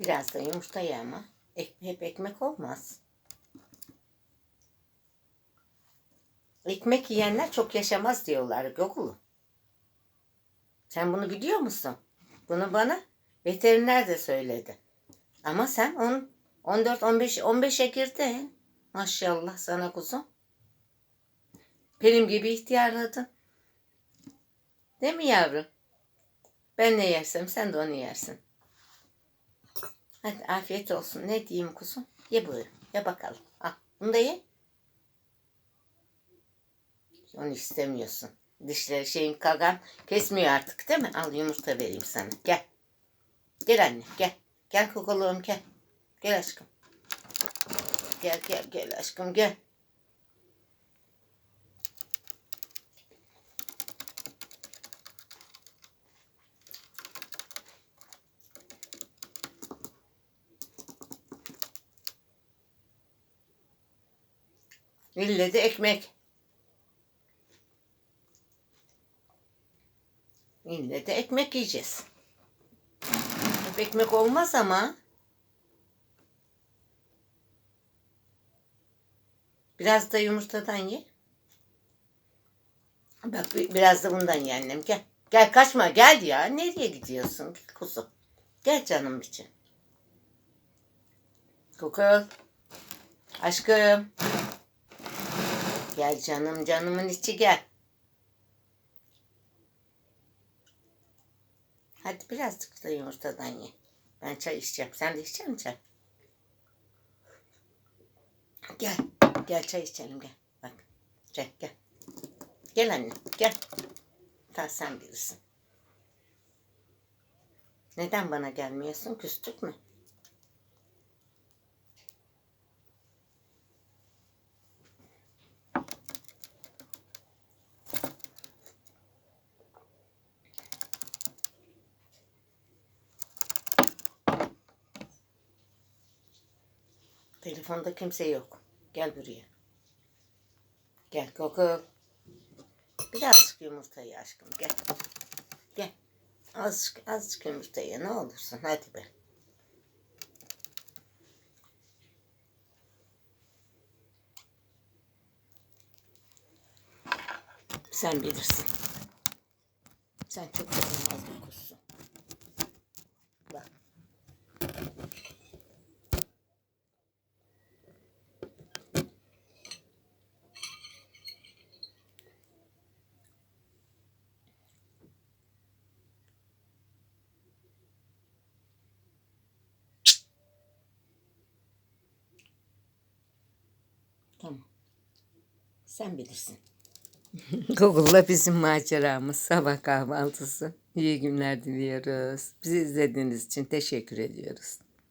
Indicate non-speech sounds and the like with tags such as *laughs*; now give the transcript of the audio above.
Biraz da yumurta ama. Ek, hep ekmek olmaz. Ekmek yiyenler çok yaşamaz diyorlar Gokulu. Sen bunu biliyor musun? Bunu bana veteriner de söyledi. Ama sen 10, 14, 15, 15'e girdin. Maşallah sana kuzum. Benim gibi ihtiyarladın. Değil mi yavrum? Ben ne yersem sen de onu yersin. Hadi afiyet olsun. Ne diyeyim kuzum? Ye buyur. Ye bakalım. Al. Bunu da ye. Onu istemiyorsun. Dişleri şeyin kagan kesmiyor artık değil mi? Al yumurta vereyim sana. Gel. Gel anne gel. Gel kokoluğum gel. Gel aşkım. Gel gel gel aşkım gel. İlle de ekmek. İlle de ekmek yiyeceğiz. Hep ekmek olmaz ama. Biraz da yumurtadan ye. Bak bi- biraz da bundan ye annem gel. Gel kaçma gel ya. Nereye gidiyorsun kuzum? Gel canım için. Kokul. Aşkım. Gel canım canımın içi gel. Hadi birazcık da yumurtadan ye. Ben çay içeceğim. Sen de içecek çay? Gel. Gel çay içelim gel. Bak. Gel gel. Gel anne gel. Ta sen bilirsin. Neden bana gelmiyorsun? Küstük mü? Telefonda kimse yok. Gel buraya. Gel Koko. Birazcık yumurta ye aşkım gel. Gel. Azıcık, azıcık yumurta ye ne olursun hadi be. Sen bilirsin. Sen çok yaramaz bir kuzsun. Tamam. Sen bilirsin. *laughs* Google'la bizim maceramız sabah kahvaltısı. İyi günler diliyoruz. Bizi izlediğiniz için teşekkür ediyoruz.